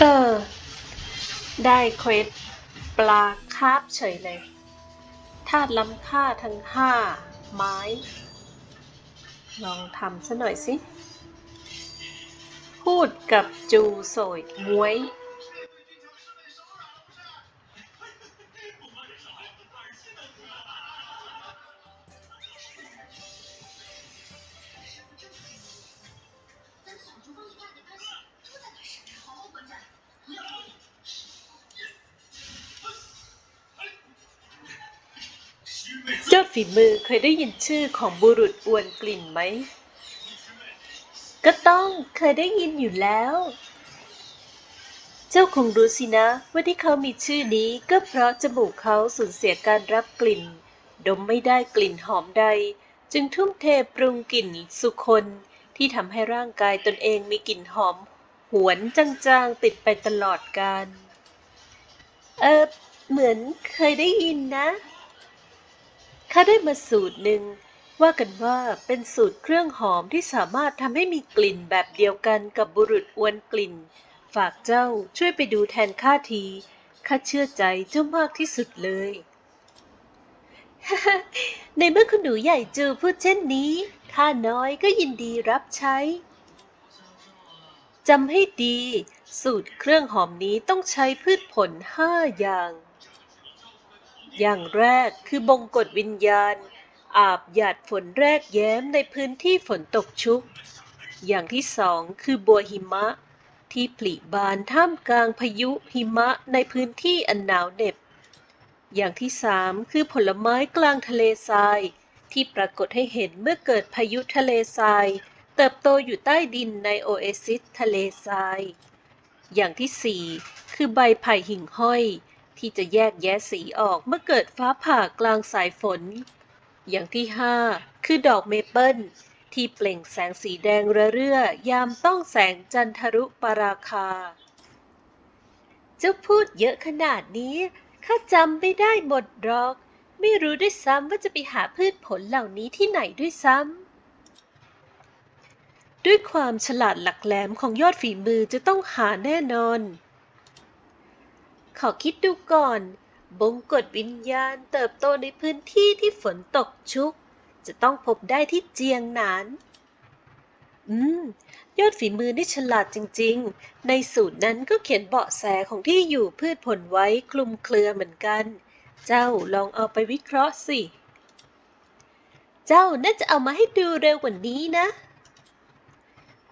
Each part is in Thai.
เออ ได้เควสปลาคาบเฉยเลยธาตุล้ำค่าทั้งห้าไม้ ลองทำซะหน่อยสิ พูดกับจูโสยมวย ยอดฝีมือเคยได้ยินชื่อของบุรุษอวนกลิ่นไหม ก็ต้องเคยได้ยินอยู่แล้ว เจ้าคงรู้สินะว่าที่เขามีชื่อนี้ก็เพราะจมูกเขาสูญเสียการรับกลิ่น ดมไม่ได้กลิ่นหอมใด จึงทุ่มเทปรุงกลิ่นสุคนที่ทำให้ร่างกายตนเองมีกลิ่นหอม หวนจางๆติดไปตลอดกาล เออเหมือนเคยได้ยินนะ ข้าได้มาสูตรหนึ่งว่ากันว่าเป็นสูตรเครื่องหอมที่สามารถทำให้มีกลิ่นแบบเดียวกันกับบุรุษอวนกลิ่น ฝากเจ้าช่วยไปดูแทนข้าทีข้าเชื่อใจเจ้ามากที่สุดเลย ในเมื่อคุณหนูใหญ่จูพูดเช่นนี้ข้าน้อยก็ยินดีรับใช้จำให้ดี สูตรเครื่องหอมนี้ต้องใช้พืชผลห้าอย่าง อย่างแรกคือบงกฎวิญญาณ อาบหยาดฝนแรกแย้มในพื้นที่ฝนตกชุก อย่างที่สองคือบัวหิมะ ที่ผลิบานท่ามกลางพายุหิมะในพื้นที่อันหนาวเหน็บ อย่างที่สามคือผลไม้กลางทะเลทราย ที่ปรากฏให้เห็นเมื่อเกิดพายุทะเลทราย เติบโตอยู่ใต้ดินในโอเอซิสทะเลทราย อย่างที่สี่คือใบไผ่หิ่งห้อย ที่จะแยกแยะสีออกเมื่อเกิดฟ้าผ่ากลางสายฝน อย่างที่ห้าคือดอกเมเปิลที่เปล่งแสงสีแดงระเรื่อยามต้องแสงจันทรุปราคา เจ้าพูดเยอะขนาดนี้ข้าจำไม่ได้หมดหรอก ไม่รู้ด้วยซ้ำว่าจะไปหาพืชผลเหล่านี้ที่ไหนด้วยซ้ำ ด้วยความฉลาดหลักแหลมของยอดฝีมือจะต้องหาแน่นอน ขอคิดดูก่อน บงกฎวิญญาณเติบโตในพื้นที่ที่ฝนตกชุก จะต้องพบได้ที่เจียงหนาน อืม ยอดฝีมือนี่ฉลาดจริง ๆ ในสูตรนั้นก็เขียนเบาะแสของที่อยู่พืชผลไว้คลุมเครือเหมือนกัน เจ้าลองเอาไปวิเคราะห์สิ เจ้าน่าจะเอามาให้ดูเร็วกว่านี้นะ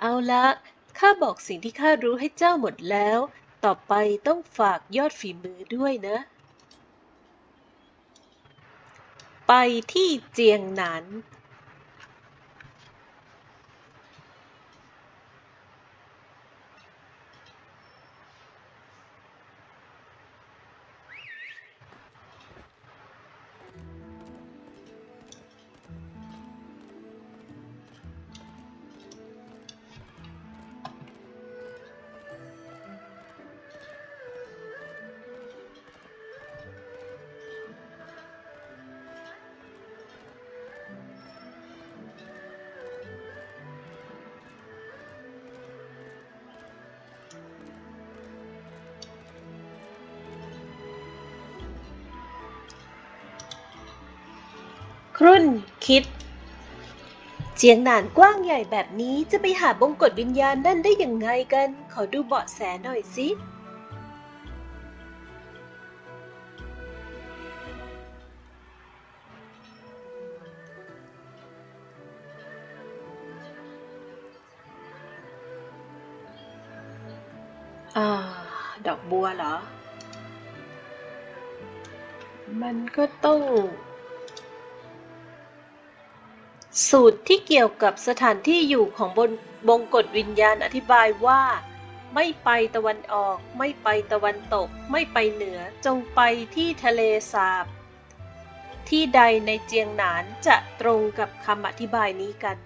เอาละข้าบอกสิ่งที่ข้ารู้ให้เจ้าหมดแล้ว ต่อไปต้องฝากยอดฝีมือด้วยนะ ไปที่เจียงหนาน รุ่นคิด เจียงหนานกว้างใหญ่แบบนี้จะไปหาบงกฎวิญญาณนั่นได้ยังไงกัน ขอดูเบาะแสหน่อยสิ อ่า ดอกบัวเหรอ มันก็ต้อง สูตรที่เกี่ยวกับสถานที่อยู่ของบนบงกฎวิญญาณอธิบายว่า ไม่ไปตะวันออก ไม่ไปตะวันตก ไม่ไปเหนือจงไปที่ทะเลสาบ ที่ใดในเจียงหนานจะตรงกับคำอธิบายนี้กัน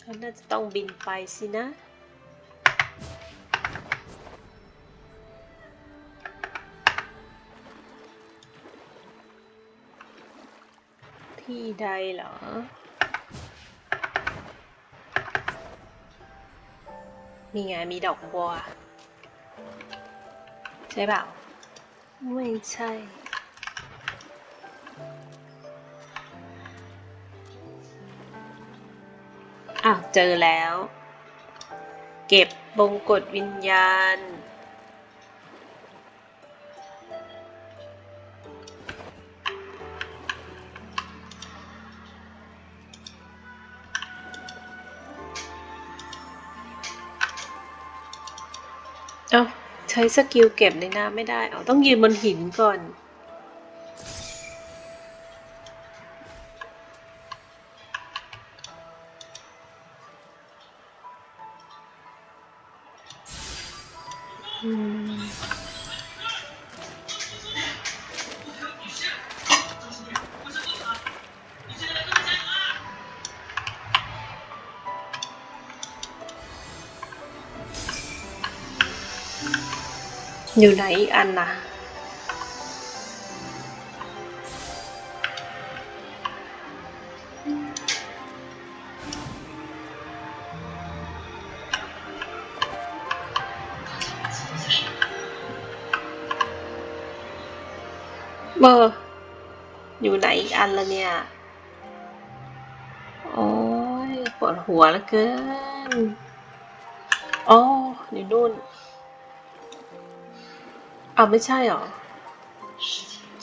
เขาน่าจะต้องบินไปสินะ ที่ใดเหรอหมีไงมีดอกบัว ใช่เปล่า ไม่ใช่ อ้าว เจอแล้ว เก็บบงกฎวิญญาณ ช้สกิลเก็บในน้ำไม่ได้เอาต้องยืนบนหินก่อน อืม อยู่ไหนอีกอันน่ะเบอร์อยู่ไหนอีกอันละเนี่ย โอ้ยปวดหัวเหลือเกิน อ๋ออยู่นู่น อ้าวไม่ใช่หรอ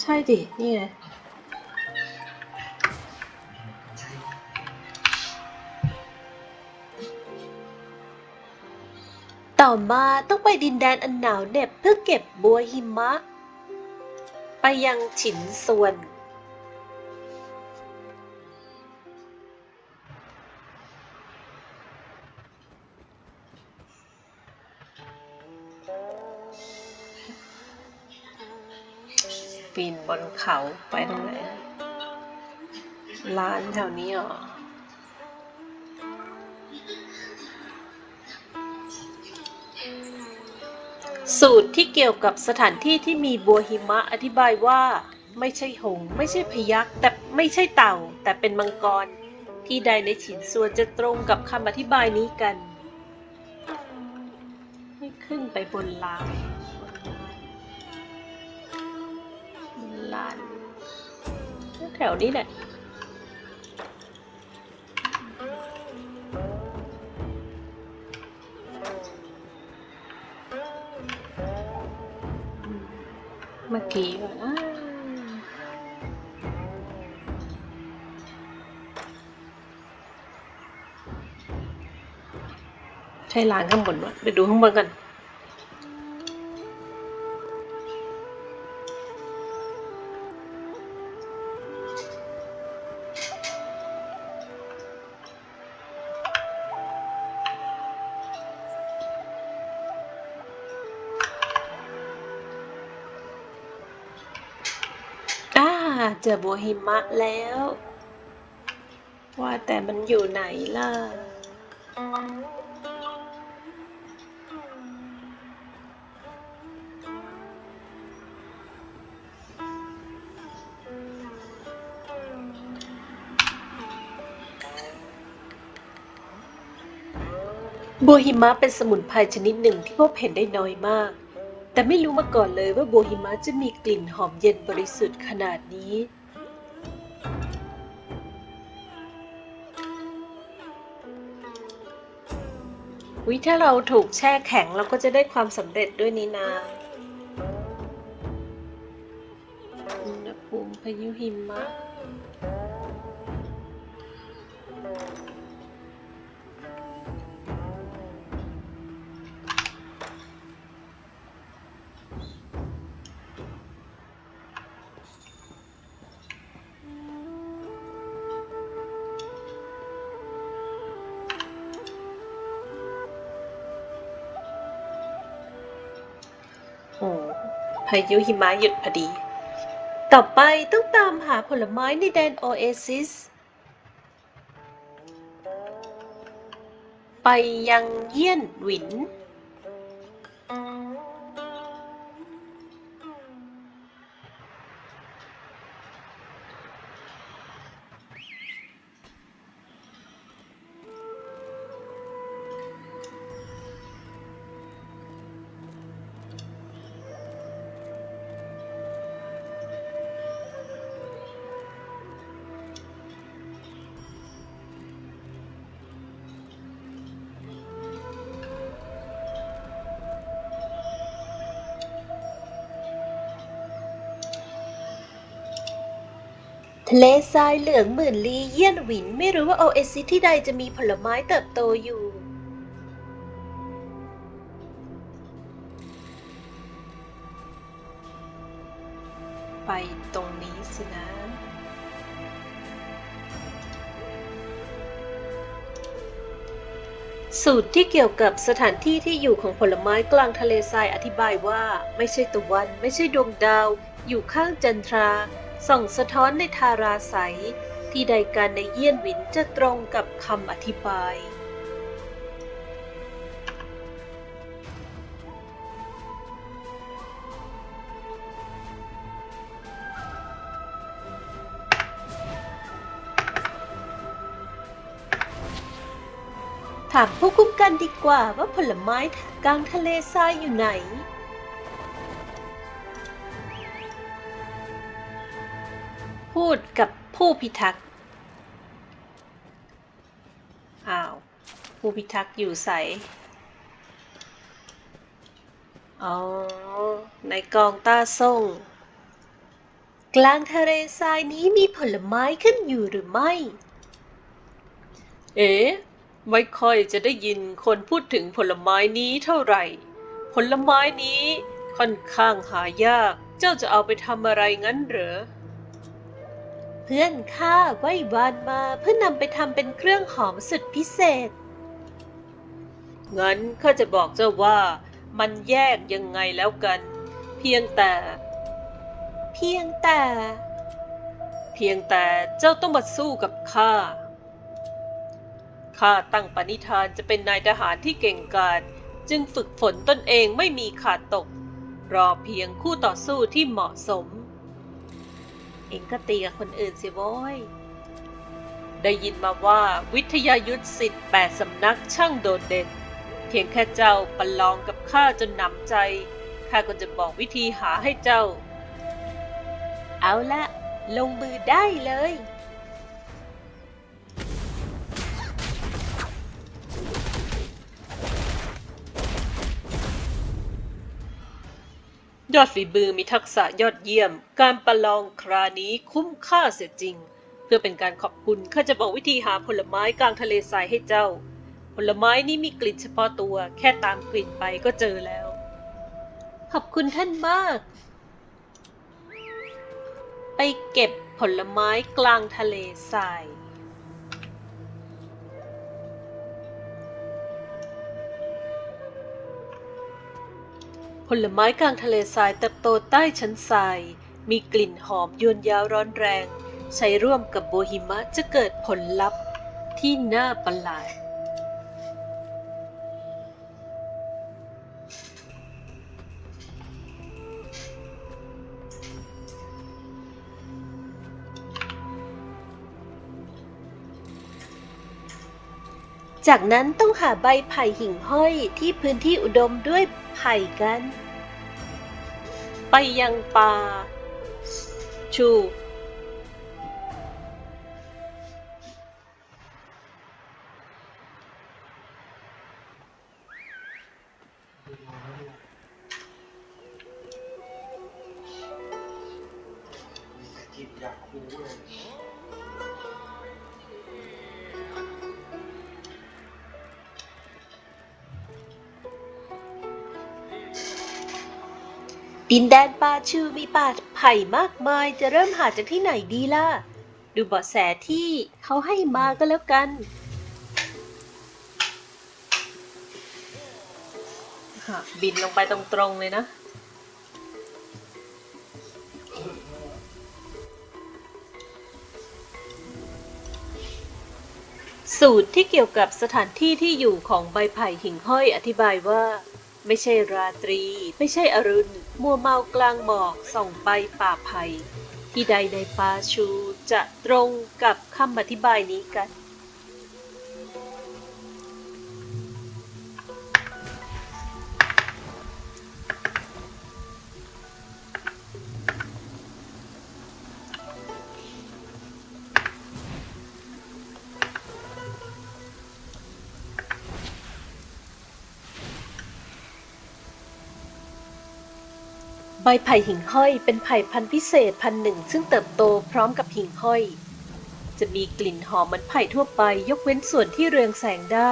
ใช่ดิ นี่ไง ต่อมาต้องไปดินแดนอันหนาวเหน็บเพื่อเก็บบัวหิมะ ไปยังฉินส่วน ปีนบนเขาไปตรงไหนร้านแถวนี้เหรอสูตรที่เกี่ยวกับสถานที่ที่มีบัวหิมะอธิบายว่า ไม่ใช่หง ไม่ใช่พยักแต่ไม่ใช่เต่า แต่เป็นมังกร ที่ใดในฉินส่วนจะตรงกับคำอธิบายนี้กัน ให้ขึ้นไปบนลาน บนลาน แถวนี้แหละเมื่อกี้ก่าใช่ร้านข้างบนวะไปดูข้างบนกัน เจอบัวหิมะแล้ว ว่าแต่มันอยู่ไหนล่ะ บัวหิมะเป็นสมุนไพรชนิดหนึ่งที่พบเห็นได้น้อยมากแต่ไม่รู้มาก่อนเลยว่าบัวหิมะจะมีกลิ่นหอมเย็นบริสุทธิ์ขนาดนี้ วิถ้าเราถูกแช่แข็งเราก็จะได้ความสำเร็จด้วยนี่นาอุณหภูมิพายุหิมะ พายุหิมะหยุดพอดี ต่อไปต้องตามหาผลไม้ในแดนโอเอซิส ไปยังเยี่ยนหวิน เลทรายเหลืองหมื่นลี้เยี่ยนหวิน ไม่รู้ว่าโอเอซิสที่ใดจะมีผลไม้เติบโตอยู่ ไปตรงนี้สินะ สูตรที่เกี่ยวกับสถานที่ที่อยู่ของผลไม้กลางทะเลทรายอธิบายว่า ไม่ใช่ตะวัน ไม่ใช่ดวงดาว อยู่ข้างจันทรา ส่องสะท้อนในทาราใสที่ใดการในเยี่ยนหวินจะตรงกับคำอธิบาย ถามผู้คุ้มกันดีกว่าว่าผลไม้กลางทะเลทรายอยู่ไหน พูดกับผู้พิทักษ์ อ้าว ผู้พิทักษ์อยู่ใส อ๋อ ในกองต้าส่ง กลางทะเลทรายนี้มีผลไม้ขึ้นอยู่หรือไม่ เอ๋ไม่ค่อยจะได้ยินคนพูดถึงผลไม้นี้เท่าไหร่ ผลไม้นี้ค่อนข้างหายาก เจ้าจะเอาไปทำอะไรงั้นเหรอ พื่อนข้าไหว้วานมาเพื่อนำไปทำเป็นเครื่องหอมสุดพิเศษ งั้นข้าจะบอกเจ้าว่ามันแยกยังไงแล้วกัน เพียงแต่ เพียงแต่ เพียงแต่เจ้าต้องมาสู้กับข้า ข้าตั้งปณิธานจะเป็นนายทหารที่เก่งกาจจึงฝึกฝนตนเองไม่มีขาดตก รอเพียงคู่ต่อสู้ที่เหมาะสม เองก็ตีกับคนอื่นสิโว้ย ได้ยินมาว่าวิทยายุทธสิทธิ์แปดสำนักช่างโดดเด่น เพียงแค่เจ้าประลองกับข้าจนหนำใจ ข้าก็จะบอกวิธีหาให้เจ้า เอาละ ลงมือได้เลย ยอดฝีมือมีทักษะยอดเยี่ยม การประลองครานี้คุ้มค่าเสียจริง เพื่อเป็นการขอบคุณข้าจะบอกวิธีหาผลไม้กลางทะเลทรายให้เจ้า ผลไม้นี้มีกลิ่นเฉพาะตัว แค่ตามกลิ่นไปก็เจอแล้ว ขอบคุณท่านมาก ไปเก็บผลไม้กลางทะเลทราย ผลไม้กลางทะเลทรายเติบโตใต้ชั้นทราย มีกลิ่นหอมยวนยาวร้อนแรง ใช้ร่วมกับโบหิมะจะเกิดผลลัพธ์ที่น่าประหลาด จากนั้นต้องหาใบไผ่หิ่งห้อยที่พื้นที่อุดมด้วย ไผ่กัน ไปยังป่า ชู ดินแดนป่าชูมีป่าไผ่มากมาย จะเริ่มหาจากที่ไหนดีล่ะ ดูเบาะแสที่เขาให้มาก็แล้วกัน บินลงไปตรงๆเลยนะ สูตรที่เกี่ยวกับสถานที่ที่อยู่ของใบไผ่หิ่งห้อยอธิบายว่า ไม่ใช่ราตรี ไม่ใช่อรุณ มัวเมากลางหมอกส่องไปป่าไผ่ที่ใดในป่าชูจะตรงกับคำอธิบายนี้กัน ใบไผ่หิ่งห้อยเป็นไผ่พันธุ์พิเศษพันธุ์หนึ่ง ซึ่งเติบโตพร้อมกับหิ่งห้อย จะมีกลิ่นหอมเหมือนไผ่ทั่วไป ยกเว้นส่วนที่เรืองแสงได้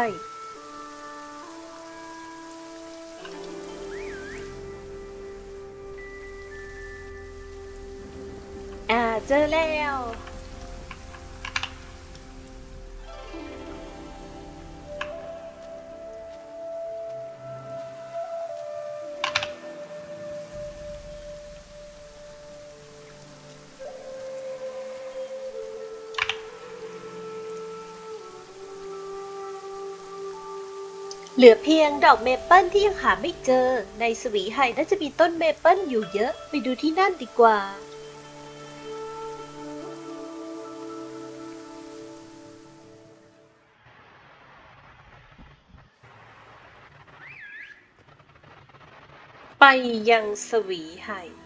อ่าเจอแล้ว เหลือเพียงดอกเมเปิลที่ยังหาไม่เจอ ในสวีไห่น่าจะมีต้นเมเปิลอยู่เยอะ ไปดูที่นั่นดีกว่า ไปยังสวีไห่ฮ่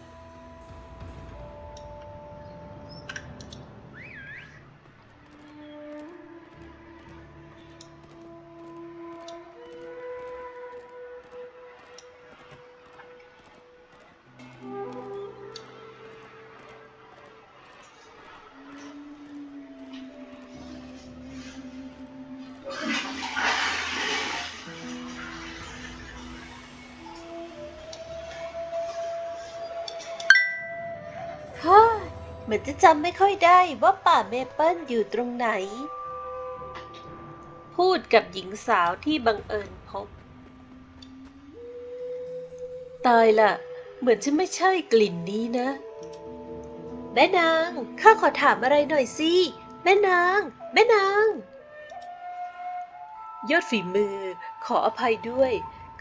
มือนจะจำไม่ค่อยได้ว่าป่าเมเปิลอยู่ตรงไหน พูดกับหญิงสาวที่บังเอิญพบ ตายละเหมือนจะไม่ใช่กลิ่นนี้นะ แม่นาง ข้าขอถามอะไรหน่อยสิ แม่นาง แม่นาง ยอดฝีมือ ขออภัยด้วย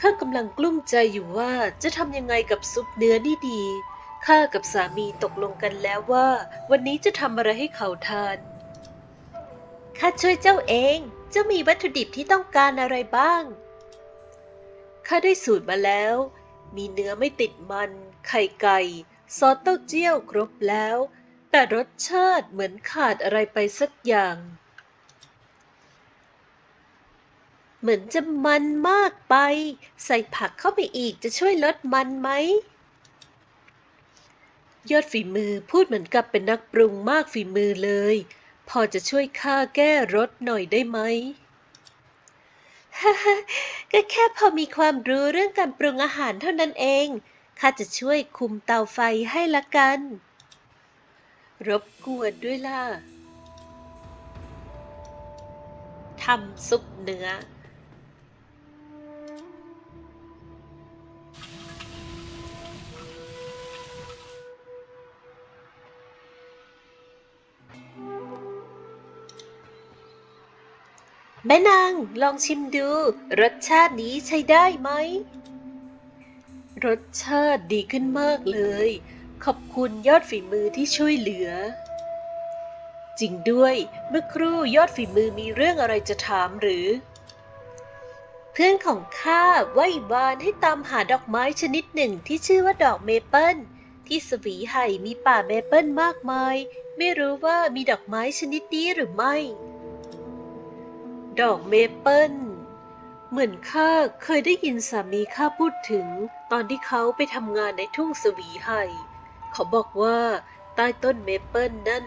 ข้ากำลังกลุ้มใจอยู่ว่าจะทำยังไงกับซุปเนื้อนี่ดี ข้ากับสามีตกลงกันแล้วว่า วันนี้จะทำอะไรให้เขาทาน ข้าช่วยเจ้าเอง เจ้ามีวัตถุดิบที่ต้องการอะไรบ้าง ข้าได้สูตรมาแล้ว มีเนื้อไม่ติดมัน ไข่ไก่ ซอสเต้าเจี้ยวครบแล้ว แต่รสชาติเหมือนขาดอะไรไปสักอย่าง เหมือนจะมันมากไป ใส่ผักเข้าไปอีกจะช่วยลดมันไหม ยอดฝีมือพูดเหมือนกับเป็นนักปรุงมากฝีมือเลย พอจะช่วยข้าแก้รสหน่อยได้ไหมก็แค่พอมีความรู้เรื่องการปรุงอาหารเท่านั้นเอง ข้าจะช่วยคุมเตาไฟให้ละกัน รบกวนด้วยล่ะ ทำซุปเนื้อ แม่นางลองชิมดู รสชาตินี้ใช้ได้ไหม รสชาติดีขึ้นมากเลย ขอบคุณยอดฝีมือที่ช่วยเหลือ จริงด้วยเมื่อครู่ยอดฝีมือมีเรื่องอะไรจะถามหรือ เพื่อนของข้าไหว้วานให้ตามหาดอกไม้ชนิดหนึ่งที่ชื่อว่าดอกเมเปิลที่สวีไห่มีป่าเมเปิลมากมาย ไม่รู้ว่ามีดอกไม้ชนิดนี้หรือไม่ ดอกเมเปิลเหมือนข้าเคยได้ยินสามีข้าพูดถึง ตอนที่เขาไปทำงานในทุ่งสวีไห่เขาบอกว่าใต้ต้นเมเปิลนั่น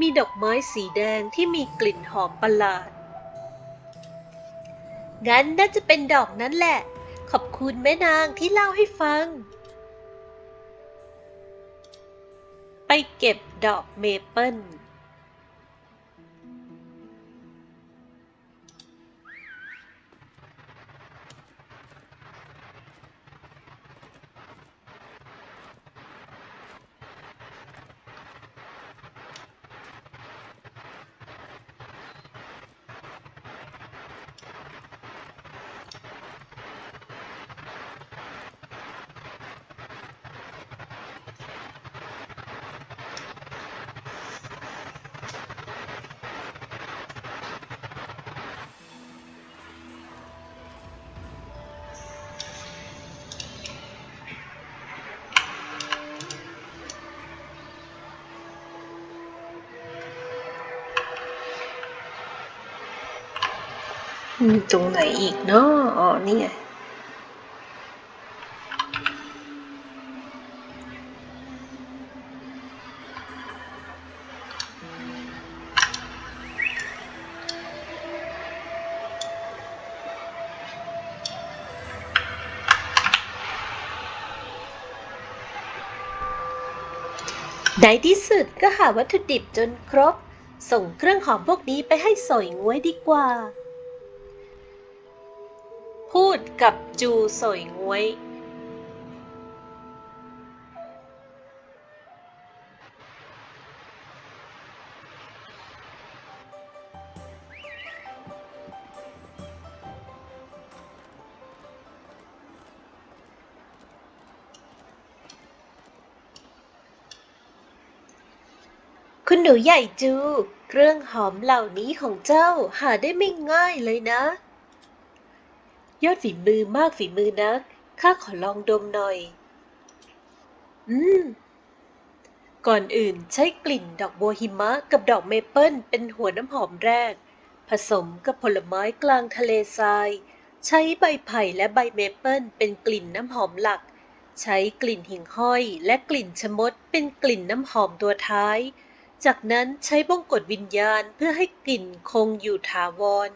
มีดอกไม้สีแดงที่มีกลิ่นหอมประหลาด งั้นน่าจะเป็นดอกนั้นแหละ ขอบคุณแม่นางที่เล่าให้ฟัง ไปเก็บดอกเมเปิล ตรงไหนอีกเนาะอ๋อ นี่ไง ในที่สุดก็หาวัตถุดิบจนครบ ส่งเครื่องหอมพวกนี้ไปให้สอยงวยดีกว่า กับจูสอยงวย คุณหนูใหญ่จู เครื่องหอมเหล่านี้ของเจ้าหาได้ไม่ง่ายเลยนะ ยอดฝีมือมากฝีมือนัก ข้าขอลองดมหน่อย อืม ก่อนอื่นใช้กลิ่นดอกบัวหิมะกับดอกเมเปิลเป็นหัวน้ำหอมแรก ผสมกับผลไม้กลางทะเลทราย ใช้ใบไผ่และใบเมเปิลเป็นกลิ่นน้ำหอมหลัก ใช้กลิ่นหิ่งห้อยและกลิ่นชะมดเป็นกลิ่นน้ำหอมตัวท้าย จากนั้นใช้บ้งกดวิญญาณเพื่อให้กลิ่นคงอยู่ถาวร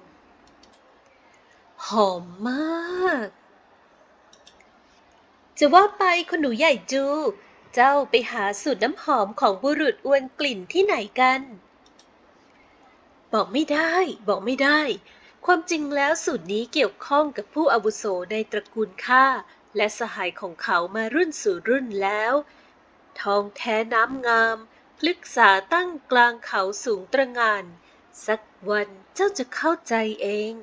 หอมมาก จะว่าไปคุณหนูใหญ่จู เจ้าไปหาสูตรน้ำหอมของบุรุษอวนกลิ่นที่ไหนกัน บอกไม่ได้ บอกไม่ได้ ความจริงแล้วสูตรนี้เกี่ยวข้องกับผู้อาวุโสในตระกูลข้าและสหายของเขามารุ่นสู่รุ่นแล้ว ทองแท้น้ำงามพลึกษาตั้งกลางเขาสูงตระงาน สักวันเจ้าจะเข้าใจเอง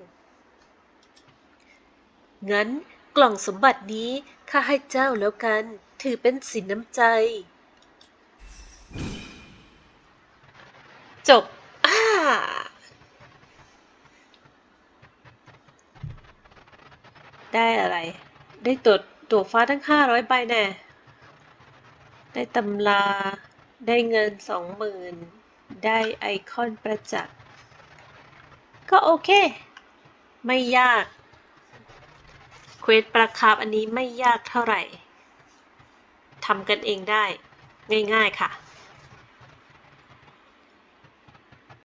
งั้นกล่องสมบัตินี้ข้าให้เจ้าแล้วกัน ถือเป็นสินน้ำใจ จบอ้าได้อะไร ได้ตัวตัวฟ้าทั้งห้าร้อยใบแน่ ได้ตำรา ได้เงินสองหมื่นได้ไอคอนประจักษ์ ก็โอเค ไม่ยาก เควสประคาบอันนี้ไม่ยากเท่าไหร่ทำกันเองได้ง่ายๆค่ะ